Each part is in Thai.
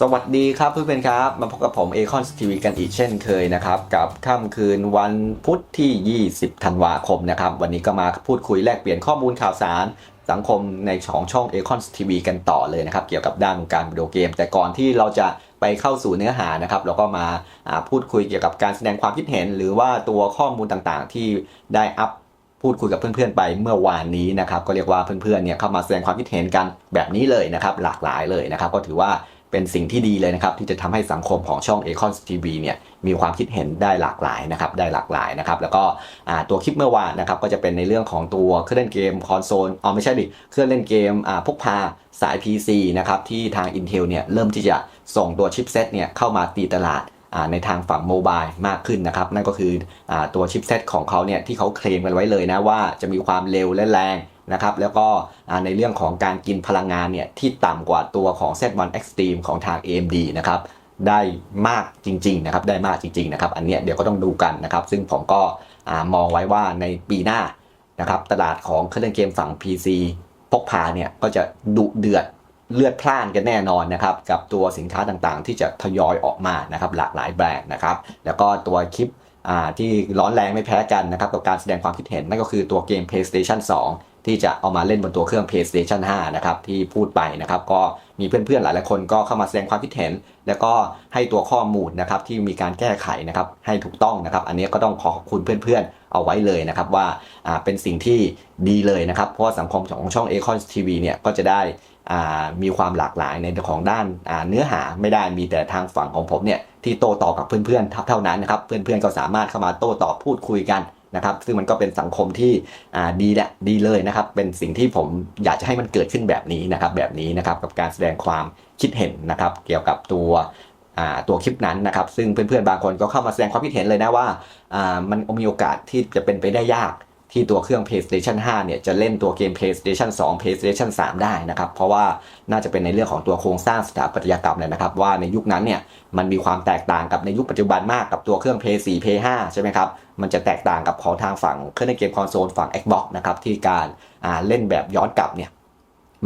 สวัสดีครับเพื่อนๆครับ มาพบกับผมเอคอนทีวีกันอีกเช่นเคยนะครับ กับค่ำคืนวันพุธที่ 20 ธันวาคมนะครับ วันนี้ก็มาพูดคุยแลกเปลี่ยนข้อมูลข่าวสาร สังคมในของช่อง a c o n TV กันต่อเลยนะครับ เกี่ยวกับด้านของการวิดีโอเกม แต่ก่อนที่เราจะไปเข้าสู่เนื้อหานะครับ เราก็มาอ่าพูดคุยเกี่ยวกับการแสดงความคิดเห็น หรือว่าตัวข้อมูลต่างๆ ที่ได้อัพพูดคุยกับเพื่อนๆไปเมื่อวานนี้นะครับก็เรียกว่าเพื่อนๆเนี่ยเข้ามาแสดงความคิดเห็นกันแบบนี้เลยนะครับ หลากหลายเลยนะครับ ก็ถือว่า เป็นสิ่งที่ดีเลยนะครับ ที่จะทำให้สังคมของช่อง a c o n TV เนี่ยมีความคิดเห็นได้หลากหลายนะครับได้หลากหลายนะครับแล้วก็ตัวคลิปเมื่อวานนะครับก็จะเป็นในเรื่องของตัวเครื่องเล่นเกมคอนโซลอ๋อไม่ใช่ดิเครื่องเล่นเกมพกพาสาย PC นะครับที่ทาง Intel เนี่ยเริ่มที่จะส่งตัวชิปเซตเนี่ยเข้ามาตีตลาดในทางฝั่งโมบายมากขึ้นนะครับ นั่นก็คืออตัวชิปเซตของเขาเนี่ยที่เขาเคลมกันไว้เลยนะว่าจะมีความเร็วและแรง นะครับแล้วก็ในเรื่องของการกินพลังงานเนี่ยที่ต่ำกว่าตัวของ Z1 Extreme ของทาง AMD นะครับได้มากจริงๆนะครับได้มากจริงๆนะครับอันเนี้ยเดี๋ยวก็ต้องดูกันนะครับซึ่งผมก็มองไว้ว่าในปีหน้านะครับตลาดของเครื่องเล่นเกมฝั่ง PC พกพาเนี่ยก็จะดุเดือดเลือดพล่านกันแน่นอนนะครับกับตัวสินค้าต่างๆ ที่จะทยอยออกมานะครับหลากหลายแบรนด์นะครับแล้วก็ตัวคลิปที่ร้อนแรงไม่แพ้กันนะครับกับการแสดงความคิดเห็นนั่นก็คือตัวเกม PlayStation 2 ที่จะเอามาเล่นบนตัวเครื่อง PlayStation 5 นะครับ ที่พูดไปนะครับ ก็มีเพื่อนๆ หลายๆคนก็เข้ามาแสดงความคิดเห็น แล้วก็ให้ตัวข้อมูลนะครับที่มีการแก้ไขนะครับให้ถูกต้องนะครับ อันนี้ก็ต้องขอขอบคุณเพื่อนๆ เอาไว้เลยนะครับว่าอ่าเป็นสิ่งที่ดีเลยนะครับ เพราะสังคมของช่อง a c o n TV เนี่ยก็จะได้มีความหลากหลายในของด้านเนื้อหาไม่ได้มีแต่ทางฝั่งของผมเนี่ยที่โต้ตอบกับเพื่อนๆเท่านั้นนะครับ เพื่อนๆก็สามารถเข้ามาโต้ตอบพูดคุยกัน นะครับซึ่งมันก็เป็นสังคมที่ดีแหละดีเลยนะครับเป็นสิ่งที่ผมอยากจะให้มันเกิดขึ้นแบบนี้นะครับแบบนี้นะครับกับการแสดงความคิดเห็นนะครับเกี่ยวกับตัวตัวคลิปนั้นนะครับซึ่งเพื่อนๆบางคนก็เข้ามาแสดงความคิดเห็นเลยนะว่ามันมีโอกาสที่จะเป็นไปได้ยาก ที่ตัวเครื่อง PlayStation 5 เนี่ยจะเล่นตัวเกม PlayStation 2 PlayStation 3 ได้นะครับ เพราะว่าน่าจะเป็นในเรื่องของตัวโครงสร้างสถาปัตยกรรมเลยนะครับ ว่าในยุคนั้นเนี่ยมันมีความแตกต่างกับในยุคปัจจุบันมากกับตัวเครื่อง PS4 PS5 ใช่ไหมครับ มันจะแตกต่างกับของทางฝั่งเครื่องเล่นเกมคอนโซลฝั่ง Xbox นะครับที่การอ่าเล่นแบบย้อนกลับเนี่ย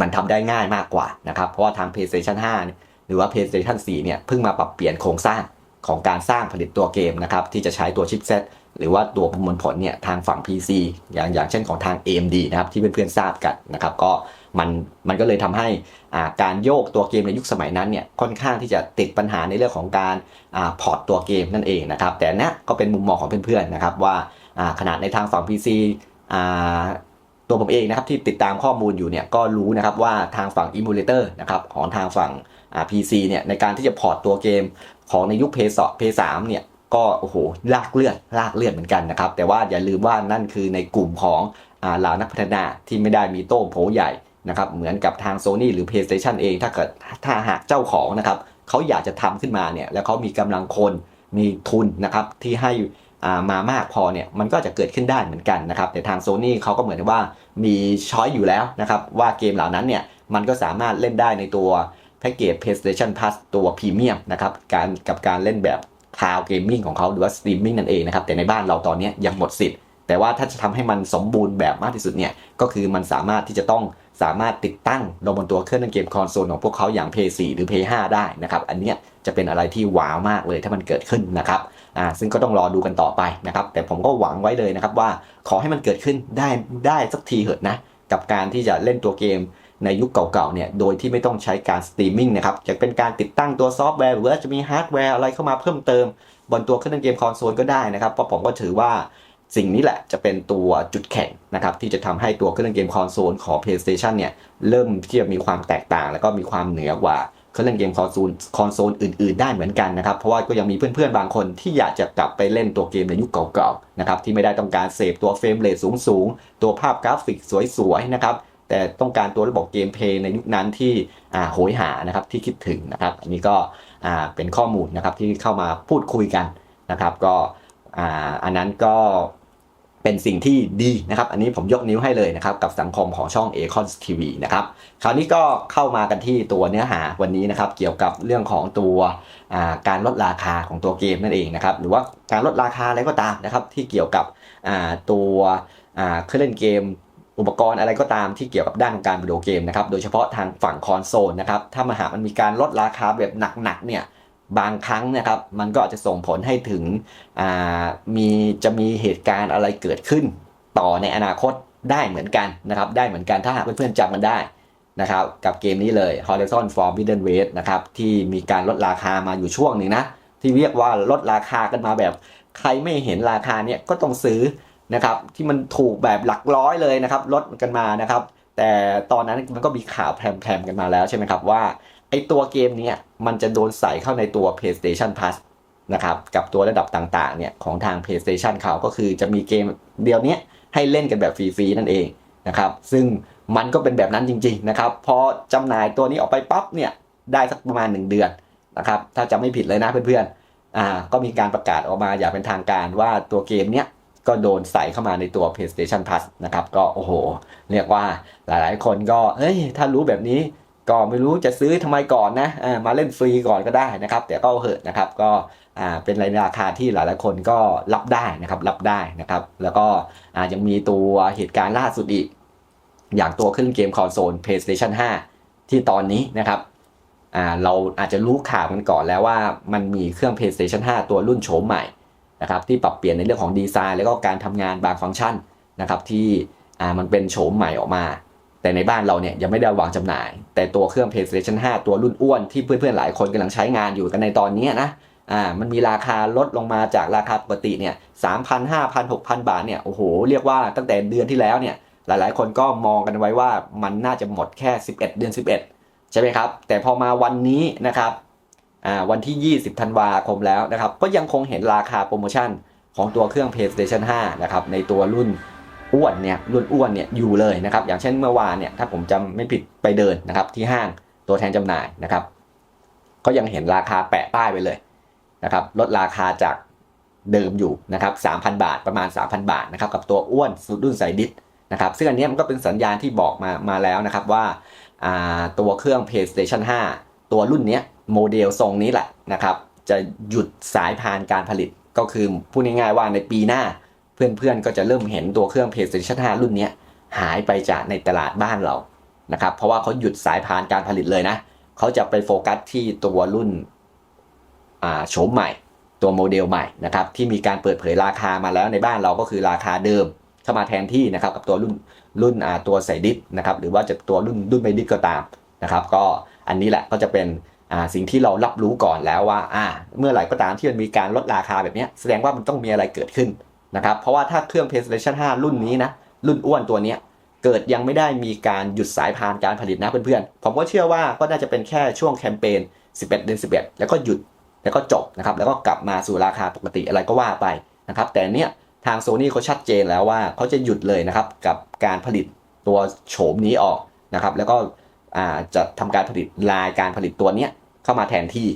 มันทำได้ง่ายมากกว่านะครับเพราะว่าทาง PlayStation 5 หรือว่า PlayStation 4 เนี่ยเพิ่งมาปรับเปลี่ยนโครงสร้าง ของการสร้างผลิตตัวเกมนะครับที่จะใช้ตัวชิปเซตหรือว่าตัวประมวลผลเนี่ยทางฝั่ง PC อย่างอย่างเช่นของทาง AMD นะครับที่เพื่อนๆทราบกันนะครับก็มันมันก็เลยทำให้การโยกตัวเกมในยุคสมัยนั้นเนี่ยค่อนข้างที่จะติดปัญหาในเรื่องของการอพอร์ตตัวเกมนั่นเองนะครับแต่นี้ก็เป็นมุมมองของเพื่อนๆนะครับว่าขนาดในทางฝั่ง PC ตัวผมเองนะครับที่ติดตามข้อมูลอยู่เนี่ยก็รู้นะครับว่าทางฝั่ง Emulator นะครับของทางฝั่ง PC เนี่ยในการที่จะพอร์ตตัวเกมของในยุค PS2 PS3 เนี่ยก็โอ้โหลากเลือดลากเลือดเหมือนกันนะครับแต่ว่าอย่าลืมว่านั่นคือในกลุ่มของอาเหล่านักพัฒนาที่ไม่ได้มีโต้โผใหญ่นะครับเหมือนกับทาง Sony หรือ PlayStation เองถ้าเกิดถ้าหากเจ้าของนะครับเขาอยากจะทำขึ้นมาเนี่ยแล้วเขามีกำลังคนมีทุนนะครับที่ให้อ่ามามากพอเนี่ยมันก็จะเกิดขึ้นได้เหมือนกันนะครับแต่ทาง Sony เขาก็เหมือนว่ามีช้อยอยู่แล้วนะครับว่าเกมเหล่านั้นเนี่ยมันก็สามารถเล่นได้ในตัว แพ็กเกจ PlayStation Plus ตัวพรีเมียมนะครับการกับการเล่นแบบคลาวเกมมิ่งของเขาหรือว่าสตรีมมิ่งนั่นเองนะครับแต่ในบ้านเราตอนนี้ยังหมดสิทธิ์ แต่ว่าถ้าจะทำให้มันสมบูรณ์แบบมากที่สุดเนี่ยก็คือมันสามารถที่จะต้องสามารถติดตั้งลงบนตัวเครื่องเล่นเกมคอนโซลของพวกเขาอย่าง PS4 หรือ PS5 ได้นะครับอันเนี้ยจะเป็นอะไรที่ว้าวมากเลยถ้ามันเกิดขึ้นนะครับอ่าซึ่งก็ต้องรอดูกันต่อไปนะครับแต่ผมก็หวังไว้เลยนะครับว่าขอให้มันเกิดขึ้นได้ได้สักทีเหอะนะกับการที่จะเล่นตัวเกม ในยุคเก่าๆเนี่ยโดยที่ไม่ต้องใช้การสตรีมมิ่งนะครับจะเป็นการติดตั้งตัวซอฟต์แวร์หรือว่าจะมีฮาร์ดแวร์อะไรเข้ามาเพิ่มเติม บนตัวเครื่องเล่นเกมคอนโซลก็ได้นะครับเพราะผมก็ถือว่าสิ่งนี้แหละจะเป็นตัวจุดแข็งนะครับที่จะทำให้ตัวเครื่องเล่นเกมคอนโซลของ PlayStation เนี่ยเริ่มที่จะมีความแตกต่าง แล้วก็มีความเหนือกว่าเครื่องเล่นเกมคอนโซลคอนโซลอื่นๆ ได้เหมือนกันนะครับเพราะว่าก็ยังมีเพื่อนๆบางคนที่อยากจะกลับไปเล่นตัวเกมในยุคเก่าๆนะครับที่ไม่ได้ต้องการเสพตัวเฟรมเรทสูงๆตัวภาพกราฟิกสวยๆนะครับ แต่ต้องการตัวระบบเกมเพลย์ในยุคนั้นที่โหยหานะครับที่คิดถึงนะครับ อันนี้ก็เป็นข้อมูลนะครับที่เข้ามาพูดคุยกันนะครับ ก็อ,อันนั้นก็เป็นสิ่งที่ดีนะครับ อันนี้ผมยกนิ้วให้เลยนะครับ กับสังคมของช่อง a c o n TV นะครับ คราวนี้ก็เข้ามากันที่ตัวเนื้อหาวันนี้นะครับ เกี่ยวกับเรื่องของตัวการลดราคาของตัวเกมนั่นเองนะครับ หรือว่าการลดราคาอะไรก็ตามนะครับ ที่เกี่ยวกับตัวเครื่องเล่นเกม อุปกรณ์อะไรก็ตามที่เกี่ยวกับด้านของการวิดีโอเกมนะครับโดยเฉพาะทางฝั่งคอนโซลนะครับถ้ามาหากมันมีการลดราคาแบบหนักๆเนี่ยบางครั้งนะครับมันก็อาจจะส่งผลให้ถึงมีจะมีเหตุการณ์อะไรเกิดขึ้น ต่อในอนาคตได้เหมือนกันนะครับได้เหมือนกันถ้าหากเพื่อนๆจำมันได้นะครับกับเกมนี้เลย Horizon Forbidden West นะครับที่มีการลดราคามาอยู่ช่วงหนึ่งนะที่เรียกว่าลดราคากันมาแบบ ใครไม่เห็นราคาเนี่ยก็ต้องซื้อ นะครับที่มันถูกแบบหลักร้อยเลยนะครับลดกันมานะครับ แต่ตอนนั้นมันก็มีข่าวแพรมๆกันมาแล้วใช่ไหมครับว่าไอตัวเกมนี้มันจะโดนใส่เข้าในตัว PlayStation Plus นะครับกับตัวระดับต่างๆเนี่ยของทาง PlayStation เขาก็คือจะมีเกมเดียวนี้ให้เล่นกันแบบฟรีๆนั่นเองนะครับซึ่งมันก็เป็นแบบนั้นจริงๆนะครับพอจำหน่ายตัวนี้ออกไปปั๊บเนี่ยได้สักประมาณ 1 เดือนนะครับถ้าจะไม่ผิดเลยนะเพื่อนๆอ่าก็มีการประกาศออกมาอย่างเป็นทางการว่าตัวเกมเนี้ย ก็โดนใส่เข้ามาในตัว PlayStation Plus นะครับ ก็โอ้โห เรียกว่าหลายๆ คนก็เฮ้ยถ้ารู้แบบนี้ก็ไม่รู้จะซื้อทำไมก่อนนะมาเล่นฟรีก่อนก็ได้นะครับ แต่ก็เหอะนะครับก็เป็นราคาที่หลายๆคนก็รับได้นะครับรับได้นะครับ แล้วก็ยังมีตัวเหตุการณ์ล่าสุดอีก อย่างตัวเครื่องเกมคอนโซล PlayStation 5 ที่ตอนนี้นะครับเราอาจจะรู้ข่าวกันก่อนแล้วว่ามันมีเครื่อง PlayStation 5 ตัวรุ่นโฉมใหม่ นะครับที่ปรับเปลี่ยนในเรื่องของดีไซน์ แล้วก็การทำงานบางฟังก์ชันนะครับที่มันเป็นโฉมใหม่ออกมา แต่ในบ้านเราเนี่ยยังไม่ได้วางจำหน่าย แต่ตัวเครื่อง PlayStation 5 ตัวรุ่นอ้วนที่เพื่อนๆหลายคนกำลังใช้งานอยู่กันในตอนนี้นะอ่ามันมีราคาลดลงมาจากราคาปกติเนี่ยสามพันห้าพันหกพันบาทเนี่ยโอ้โหเรียกว่าตั้งแต่เดือนที่แล้วเนี่ยหลายๆ คนก็มองกันไว้ว่ามันน่าจะหมดแค่ 11 เดือน 11 ใช่ไหมครับ แต่พอมาวันนี้นะครับ วันที่ 20 ธันวาคมแล้วนะครับ ก็ยังคงเห็นราคาโปรโมชั่นของตัวเครื่อง PlayStation 5 นะครับ ในตัวรุ่นอ้วนเนี่ย รุ่นอ้วนเนี่ย อยู่เลยนะครับ อย่างเช่นเมื่อวานเนี่ย ถ้าผมจำไม่ผิดไปเดินนะครับ ที่ห้างตัวแทนจำหน่ายนะครับ ก็ยังเห็นราคาแปะป้ายไปเลยนะครับ ลดราคาจากเดิมอยู่นะครับ 3,000 บาท ประมาณ 3,000 บาทนะครับ กับตัวอ้วนสุดรุ่นใสดิสนะครับ ซึ่งอันนี้มันก็เป็นสัญญาณที่บอกมา มาแล้วนะครับว่าอ่าตัวเครื่อง PlayStation 5 ตัวรุ่นเนี้ย โมเดลทรงนี้แหละนะครับ จะหยุดสายพานการผลิตก็คือพูดง่ายๆว่าในปีหน้า เพื่อนๆก็จะเริ่มเห็นตัวเครื่อง PlayStation 5 รุ่นนี้หายไปจากในตลาดบ้านเรานะครับ เพราะว่าเขาหยุดสายพานการผลิตเลยนะเขาจะไปโฟกัสที่ตัวรุ่นโฉมใหม่ ตัวโมเดลใหม่นะครับที่มีการเปิดเผยราคามาแล้วในบ้านเราก็คือราคาเดิมเข้ามาแทนที่นะครับกับตัวรุ่นรุ่นตัวใส่ดิสนะครับหรือว่าจะตัวรุ่นรุ่นไม่ดิสก็ตามนะครับ ก็อันนี้แหละก็จะเป็น สิ่งที่เรารับรู้ก่อนแล้วว่าอ่าเมื่อไหร่ก็ตามที่มันมีการลดราคาแบบเนี้ยแสดงว่ามันต้องมีอะไรเกิดขึ้นนะครับเพราะว่าถ้าเครื่อง PlayStation 5 รุ่นนี้นะรุ่นอ้วนตัวเนี้ยเกิดยังไม่ได้มีการหยุดสายพานการผลิตนะเพื่อนๆ ผมก็เชื่อว่าก็น่าจะเป็นแค่ช่วงแคมเปญ 11 เดือน 11 แล้วก็หยุดแล้วก็จบนะครับแล้วก็กลับมาสู่ราคาปกติอะไรก็ว่าไปนะครับแต่เนี้ยทางโซนี่เขาชัดเจนแล้วว่าเขาจะหยุดเลยนะครับกับการผลิตตัวโฉมนี้ออกนะครับแล้วก็ จะทำการผลิตลายการผลิตตัวเนี้ยเข้ามาแทนที่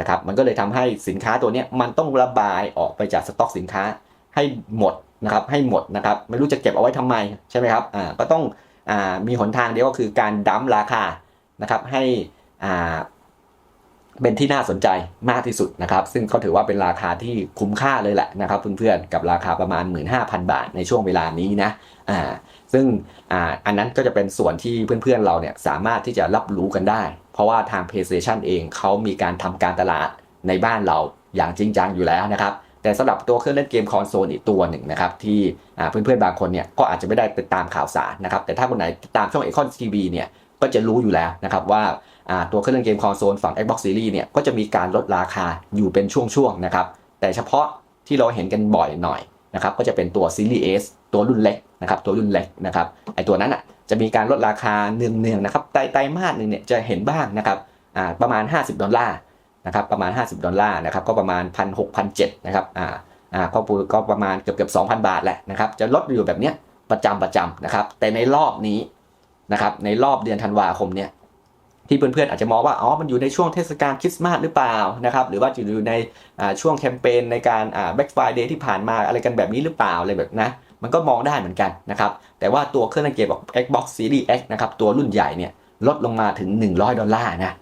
นะครับมันก็เลยทำให้สินค้าตัวเนี้ยมันต้องระบายออกไปจากสต็อกสินค้าให้หมดนะครับให้หมดนะครับไม่รู้จะเก็บเอาไว้ทำไมใช่ไหมครับอ่าก็ต้องอ่ามีหนทางเดียวก็คือการดั้มราคานะครับให้อ่าเป็นที่น่าสนใจมากที่สุดนะครับ ซึ่งเขาถือว่าเป็นราคาที่คุ้มค่าเลยแหละนะครับเพื่อนๆกับราคาประมาณ 15,000 บาทในช่วงเวลานี้นะอ่า ซึ่งอ,อันนั้นก็จะเป็นส่วนที่เพื่อนๆเราเนี่ยสามารถที่จะรับรู้กันได้ เพราะว่าทาง PlayStation เองเขามีการทำการตลาดในบ้านเราอย่างจริงจังอยู่แล้วนะครับ แต่สำหรับตัวเครื่องเล่นเกมคอนโซลอีกตัวหนึ่งนะครับ ที่เพื่อนๆบางคนเนี่ยก็อาจจะไม่ได้ติดตามข่าวสารนะครับ แต่ถ้าคนไหนติดตามช่อง Econ TV เนี่ยก็จะรู้อยู่แล้วนะครับว่าอ่าตัวเครื่องเล่นเกมคอนโซลฝั่ง Xbox Series เนี่ยก็จะมีการลดราคาอยู่เป็นช่วงๆนะครับแต่เฉพาะที่เราเห็นกันบ่อยหน่อยนะครับก็จะเป็นตัว Series S ตัวรุ่นเล็กนะครับตัวรุ่นเล็กนะครับไอตัวนั้นอะจะมีการลดราคาเนืองๆนะครับไตไตมาสหนึ่งเนี่ยจะเห็นบ้างนะครับอ่าประมาณ 50 ดอลลาร์นะครับประมาณ 50 ดอลลาร์นะครับก็ประมาณ1 6 0 0 7นเจ็ดนะครับอ่าอ่าก็ปูก็ประมาณเกือบเกือบ2,000บาทแหละนะครับจะลดอยู่แบบเนี้ยประจำประจำนะครับ แต่ในรอบนี้นะครับในรอบเดือนธันวาคมเนี่ยที่เพื่อนๆอาจจะมองว่าอ๋อมันอยู่ในช่วงเทศกาลคริสต์มาสหรือเปล่านะครับหรือว่าอยู่ในช่วงแคมเปญในการอ่า Black Friday ที่ผ่านมาอะไรกันแบบนี้หรือเปล่าอะไรแบบนะ มันก็มองได้เหมือนกันนะครับ แต่ว่าตัวเครื่องเล่นเกมของ Xbox Series X นะครับ ตัวรุ่นใหญ่เนี่ยลดลงมาถึง 100 ดอลลาร์นะ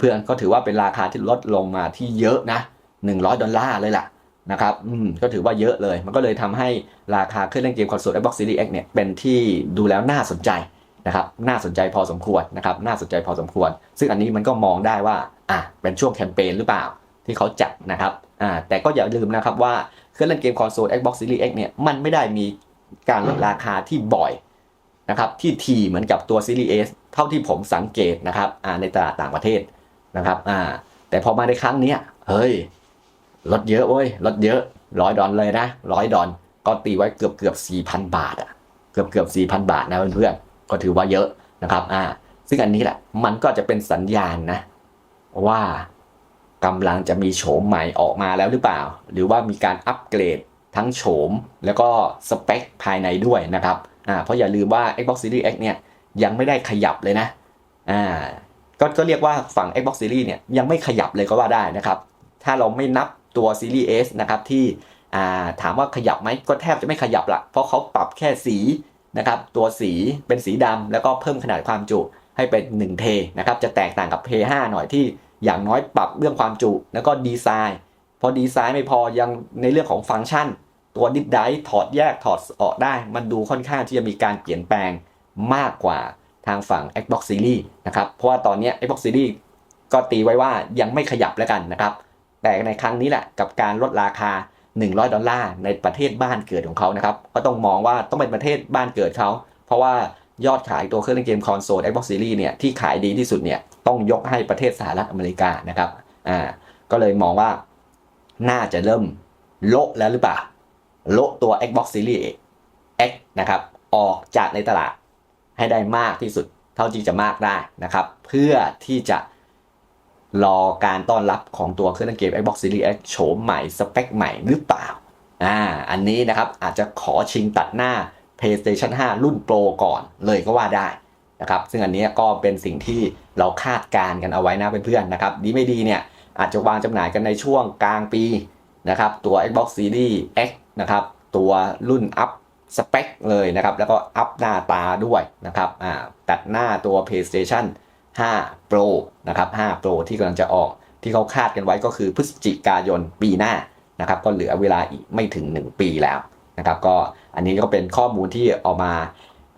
เพื่อนๆก็ถือว่าเป็นราคาที่ลดลงมาที่เยอะนะ 100 ดอลลาร์เลยล่ะนะครับอืมก็ถือว่าเยอะเลย มันก็เลยทำให้ราคาเครื่องเล่นเกมคอนโซล Xbox Series X เนี่ยเป็นที่ดูแล้วน่าสนใจนะครับ น่าสนใจพอสมควรนะครับ น่าสนใจพอสมควร ซึ่งอันนี้มันก็มองได้ว่า อะ เป็นช่วงแคมเปญหรือเปล่าที่เขาจัดนะครับ อ่า แต่ก็อย่าลืมนะครับว่า เครื่องเล่นเกมคอนโซล Xbox Series X เนี่ยมันไม่ได้มีการลดราคาที่บ่อยนะครับที่ทีเหมือนกับตัว Series S เท่าที่ผมสังเกตนะครับอ่าในตลาดต่างประเทศนะครับอ่าแต่พอมาในครั้งนี้เฮ้ยลดเยอะเว้ยลดเยอะร้อยดอลเลยนะร้อยดอลก็ตีไว้เกือบเกือบสี่พันบาทอะเกือบเกือบสี่พันบาทนะเพื่อนๆก็ถือว่าเยอะนะครับอ่าซึ่งอันนี้แหละมันก็จะเป็นสัญญาณนะว่า กำลังจะมีโฉมใหม่ออกมาแล้วหรือเปล่า หรือว่ามีการอัปเกรดทั้งโฉมแล้วก็สเปคภายในด้วยนะครับอ่าเพราะอย่าลืมว่า Xbox Series X เนี่ยยังไม่ได้ขยับเลยนะอ่าก็ก็เรียกว่าฝั่ง Xbox Series เนี่ยยังไม่ขยับเลยก็ว่าได้นะครับ ถ้าเราไม่นับตัว Series S นะครับที่อ่าถามว่าขยับไหมก็แทบจะไม่ขยับละเพราะเขาปรับแค่สีนะครับตัวสีเป็นสีดำแล้วก็เพิ่มขนาดความจุให้เป็น1เทนะครับจะแตกต่างกับ p 5 หน่อยที่ อย่างน้อยปรับเรื่องความจุ แล้วก็ดีไซน์ พอดีไซน์ไม่พอยังในเรื่องของฟังก์ชัน ตัวดิสไดถอดแยกถอดออกได้ มันดูค่อนข้างที่จะมีการเปลี่ยนแปลงมากกว่าทางฝั่ง Xbox Series นะครับ เพราะว่าตอนนี้ Xbox Series ก็ตีไว้ว่ายังไม่ขยับแล้วกันนะครับ แต่ในครั้งนี้แหละกับการลดราคา 100 ดอลลาร์ในประเทศบ้านเกิดของเขานะครับ ก็ต้องมองว่าต้องเป็นประเทศบ้านเกิดเขา เพราะว่ายอดขายตัวเครื่องเล่นเกมคอนโซล Xbox Series เนี่ยที่ขายดีที่สุดเนี่ย ต้องยกให้ประเทศสหรัฐอเมริกานะครับอ่าก็เลยมองว่าน่าจะเริ่มโละแล้วหรือเปล่าโละตัว Xbox Series X นะครับออกจากในตลาดให้ได้มากที่สุดเท่าที่จะมากได้นะครับ เพื่อที่จะรอการต้อนรับของตัวเครื่องเล่นเกม Xbox Series X โฉมใหม่สเปคใหม่หรือเปล่าอ่าอันนี้นะครับอาจจะขอชิงตัดหน้า PlayStation 5 รุ่นโปรก่อนเลยก็ว่าได้ นะครับ ซึ่งอันนี้ก็เป็นสิ่งที่เราคาดการณ์กันเอาไว้นะเพื่อนๆนะครับ ดีไม่ดีเนี่ยอาจจะวางจำหน่ายกันในช่วงกลางปีนะครับ ตัว Xbox Series X นะครับ ตัวรุ่นอัพสเปคเลยนะครับ แล้วก็อัพหน้าตาด้วยนะครับอ่าตัดหน้าตัว PlayStation 5 Pro นะครับ 5 Pro ที่กำลังจะออกที่เขาคาดกันไว้ก็คือพฤศจิกายนปีหน้านะครับ ก็เหลือเวลาอีกไม่ถึง 1 ปีแล้วนะครับ ก็อันนี้ก็เป็นข้อมูลที่เอามา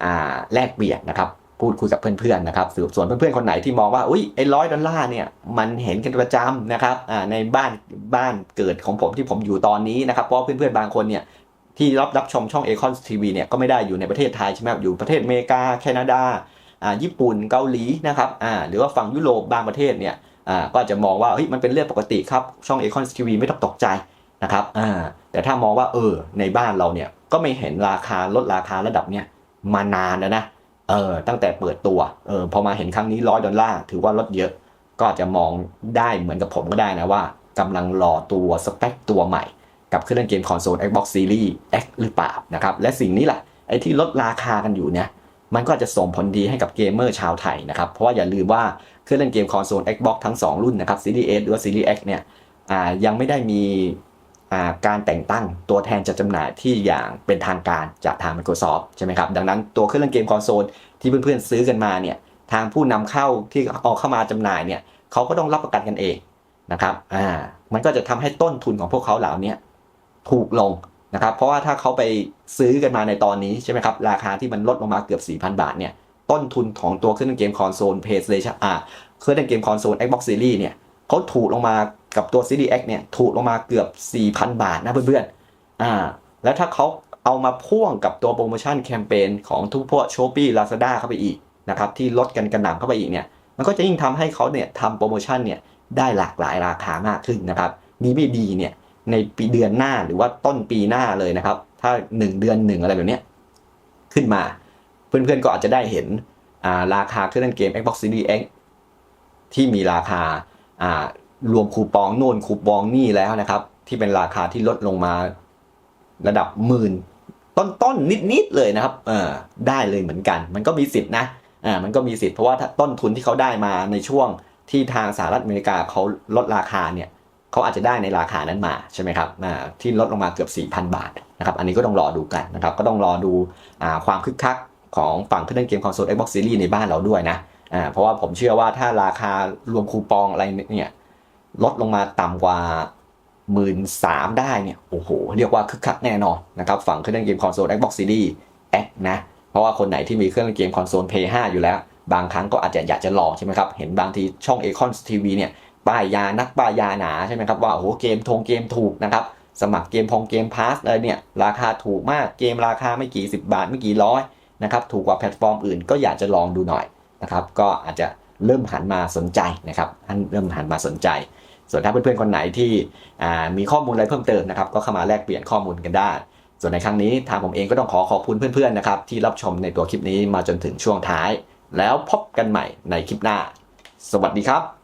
อ่าแลกเปลี่ยนนะครับ พูดคุยกับเพื่อนๆนะครับสืบสวนเพื่อนๆคนไหนที่มองว่าอุ้ยไอ้ร้อยดอลลาร์เนี่ยมันเห็นกันประจำนะครับอ่าในบ้านบ้านเกิดของผมที่ผมอยู่ตอนนี้นะครับเพราะเพื่อนๆบางคนเนี่ยที่รับรับชมช่อง a c o n TV เนี่ยก็ไม่ได้อยู่ในประเทศไทยใช่ไหมครับอยู่ประเทศอเมริกาแคนาดาอ่าญี่ปุ่นเกาหลีนะครับอ่าหรือว่าฝั่งยุโรปบางประเทศเนี่ยอ่าก็จะมองว่าเฮ้ยมันเป็นเรื่องปกติครับช่อง a c o n TV ไม่ต้องตกใจนะครับอ่าแต่ถ้ามองว่าเออในบ้านเราเนี่ยก็ไม่เห็นราคาลดราคาระดับเนี่ยมานานแล้วนะ เออตั้งแต่เปิดตัวเออพอมาเห็นครั้งนี้ร้อยดอลลาร์ถือว่าลดเยอะ ก็จะมองได้เหมือนกับผมก็ได้นะว่ากำลังรอตัวสเปคตัวใหม่ กับเครื่องเล่นเกมคอนโซล Xbox Series X หรือเปล่านะครับและสิ่งนี้แหละไอ้ที่ลดราคากันอยู่เนี่ยมันก็จะส่งผลดีให้กับเกมเมอร์ชาวไทยนะครับ เพราะว่าอย่าลืมว่าเครื่องเล่นเกมคอนโซล Xbox ทั้ง 2 รุ่นนะครับ Series S หรือว่า Series X เนี่ยอ่ายังไม่ได้มี การแต่งตั้งตัวแทนจัดจำหน่ายที่อย่างเป็นทางการจากทาง Microsoft ใช่ไหมครับ ดังนั้นตัวเครื่องเล่นเกมคอนโซลที่เพื่อนๆซื้อกันมาเนี่ยทางผู้นำเข้าที่เอาเข้ามาจำหน่ายเนี่ยเขาก็ต้องรับประกันกันเองนะครับอ่ามันก็จะทำให้ต้นทุนของพวกเขาเหล่านี้ถูกลงนะครับ เพราะว่าถ้าเขาไปซื้อกันมาในตอนนี้ใช่ไหมครับราคาที่มันลดลงมาเกือบ 4,000 บาทเนี่ยต้นทุนของตัวเครื่องเล่นเกมคอนโซล PlayStation อ่าเครื่องเล่นเกมคอนโซล Xbox Series เนี่ยเขาถูกลงมา กับตัว Series X เนี่ยถูกลงมาเกือบ 4,000 บาทนะเพื่อนๆอ่าแล้วถ้าเขาเอามาพ่วงกับตัวโปรโมชั่นแคมเปญของทุกพวก Shopee Lazada เข้าไปอีกนะครับที่ลดกันกระหน่ำเข้าไปอีกเนี่ยมันก็จะยิ่งทำให้เขาเนี่ยทำโปรโมชั่นเนี่ยได้หลากหลายราคามากขึ้นนะครับดีไม่ดีเนี่ยในปีเดือนหน้าหรือว่าต้นปีหน้าเลยนะครับ ถ้า 1 เดือนหนึ่งอะไรแบบเนี้ยขึ้นมา เพื่อนๆก็อาจจะได้เห็นอ่าราคาเครื่องเล่นเกม Xbox Series X ที่มีราคาอ่า รวมคูปองโน่นคูปองนี่แล้วนะครับ ที่เป็นราคาที่ลดลงมาระดับหมื่นต้นๆนิดๆเลยนะครับเออได้เลยเหมือนกัน มันก็มีสิทธินะอ่ามันก็มีสิทธิ์เพราะว่าถ้าต้นทุนที่เขาได้มาในช่วงที่ทางสหรัฐอเมริกาเขาลดราคาเนี่ยเขาอาจจะได้ในราคานั้นมาใช่ไหมครับอ่าที่ลดลงมาเกือบ 4,000 บาทนะครับอันนี้ก็ต้องรอดูกันนะครับก็ต้องรอดูอ่าความคึกคักของฝั่งเครื่องเล่นเกมคอนโซล Xbox Series ในบ้านเราด้วยนะอ่าเพราะว่าผมเชื่อว่าถ้าราคารวมคูปองอะไรเนี่ย ลดลงมาต่ำกว่าหมื่นสามได้เนี่ยโอ้โห เรียกว่าคึกคักแน่นอนนะครับฝั่งเครื่องเล่นเกมคอนโซล Xbox Series X นะเพราะว่าคนไหนที่มีเครื่องเล่นเกมคอนโซล Play 5 อยู่แล้ว บางครั้งก็อาจจะอยากจะลองใช่ไหมครับ เห็นบางทีช่อง Acon TV เนี่ยป้ายยานักป้ายยาหนาใช่ไหมครับว่าโอ้โหเกมทงเกมถูกนะครับสมัครเกมพงเกมพาสอะไรเนี่ยราคาถูกมากเกมราคาไม่กี่สิบบาทไม่กี่ร้อยนะครับถูกกว่าแพลตฟอร์มอื่นก็อยากจะลองดูหน่อยนะครับก็อาจจะเริ่มหันมาสนใจนะครับท่านเริ่มหันมาสนใจ ส่วนถ้าเพื่อนๆคนไหนที่มีข้อมูลอะไรเพิ่มเติมนะครับก็เข้ามาแลกเปลี่ยนข้อมูลกันได้ ส่วนในครั้งนี้ทางผมเองก็ต้องขอขอบคุณเพื่อนๆนะครับที่รับชมในตัวคลิปนี้มาจนถึงช่วงท้าย แล้วพบกันใหม่ในคลิปหน้า สวัสดีครับ